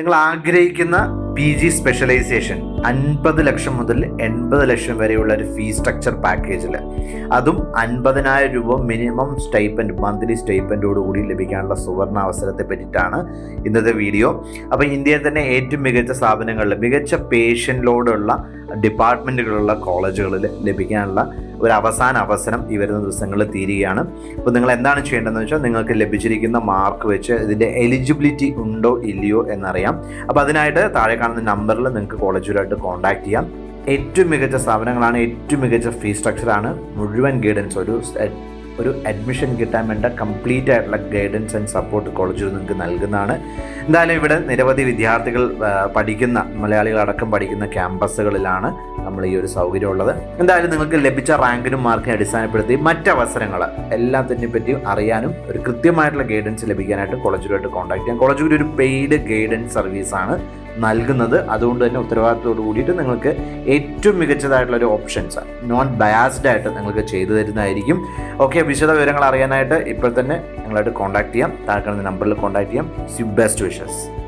നിങ്ങൾ ആഗ്രഹിക്കുന്ന P G specialisation അൻപത് ലക്ഷം മുതൽ എൺപത് ലക്ഷം വരെയുള്ള ഒരു ഫീ സ്ട്രക്ചർ പാക്കേജിൽ അതും അൻപതിനായിരം രൂപ മിനിമം സ്റ്റൈപ്പൻഡ് മന്ത്ലി സ്റ്റൈപ്പൻഡോടുകൂടി ലഭിക്കാനുള്ള സുവർണ അവസരത്തെ പറ്റിയിട്ടാണ് ഇന്നത്തെ വീഡിയോ അപ്പോൾ ഇന്ത്യയിൽ തന്നെ ഏറ്റവും മികച്ച സ്ഥാപനങ്ങളിൽ മികച്ച പേഷ്യന്റ് ലോഡുള്ള ഡിപ്പാർട്ട്മെന്റുകളുള്ള കോളേജുകളിൽ ലഭിക്കാനുള്ള ഒരു അവസാന അവസരം ഈ വരുന്ന ദിവസങ്ങളിൽ തീരുകയാണ്. അപ്പോൾ നിങ്ങൾ എന്താണ് ചെയ്യേണ്ടതെന്ന് വെച്ചാൽ നിങ്ങൾക്ക് ലഭിച്ചിരിക്കുന്ന മാർക്ക് വെച്ച് ഇതിന്റെ എലിജിബിലിറ്റി ഉണ്ടോ ഇല്ലയോ എന്നറിയാം. അപ്പോൾ അതിനായിട്ട് താഴെ കാണുന്ന നമ്പറിൽ നിങ്ങൾക്ക് കോളേജുകളായിട്ട് കോൺടാക്ട് ചെയ്യാം. ഏറ്റവും മികച്ച സ്ഥാപനങ്ങളാണ് ഏറ്റവും മികച്ച ഫീസ് സ്ട്രക്ചറാണ് മുഴുവൻ ഗൈഡൻസ് ഒരു ഒരു അഡ്മിഷൻ കിട്ടാൻ വേണ്ട കംപ്ലീറ്റ് ആയിട്ടുള്ള ഗൈഡൻസ് ആൻഡ് സപ്പോർട്ട് കോളേജിൽ നിങ്ങൾക്ക് നൽകുന്നതാണ്. എന്തായാലും ഇവിടെ നിരവധി വിദ്യാർത്ഥികൾ പഠിക്കുന്ന മലയാളികളടക്കം പഠിക്കുന്ന ക്യാമ്പസുകളിലാണ് നമ്മൾ ഈ ഒരു സൗകര്യം ഉള്ളത് എന്തായാലും നിങ്ങൾക്ക് ലഭിച്ച റാങ്കിനും മാർക്കിനെ അടിസ്ഥാനപ്പെടുത്തി മറ്റവസരങ്ങൾ എല്ലാത്തിനെ പറ്റിയും അറിയാനും ഒരു കൃത്യമായിട്ടുള്ള ഗൈഡൻസ് ലഭിക്കാനായിട്ട് കോളേജുകളായിട്ട് കോൺടാക്ട് ചെയ്യാം. കോളേജ് ഒരു പെയ്ഡ് ഗൈഡൻസ് സർവീസാണ് നൽകുന്നത്. അതുകൊണ്ട് തന്നെ ഉത്തരവാദിത്തത്തോട് കൂടിയിട്ട് നിങ്ങൾക്ക് ഏറ്റവും മികച്ചതായിട്ടുള്ള ഒരു ഓപ്ഷൻസ് നോൺ ബയാസ്ഡ് ആയിട്ട് നിങ്ങൾക്ക് ചെയ്തു തരുന്നതായിരിക്കും. ഓക്കെ വിശദ വിവരങ്ങൾ അറിയാനായിട്ട് ഇപ്പോൾ തന്നെ നിങ്ങളായിട്ട് കോൺടാക്ട് ചെയ്യാം. താഴെ നമ്പറിൽ കോൺടാക്ട് ചെയ്യാം. C best wishes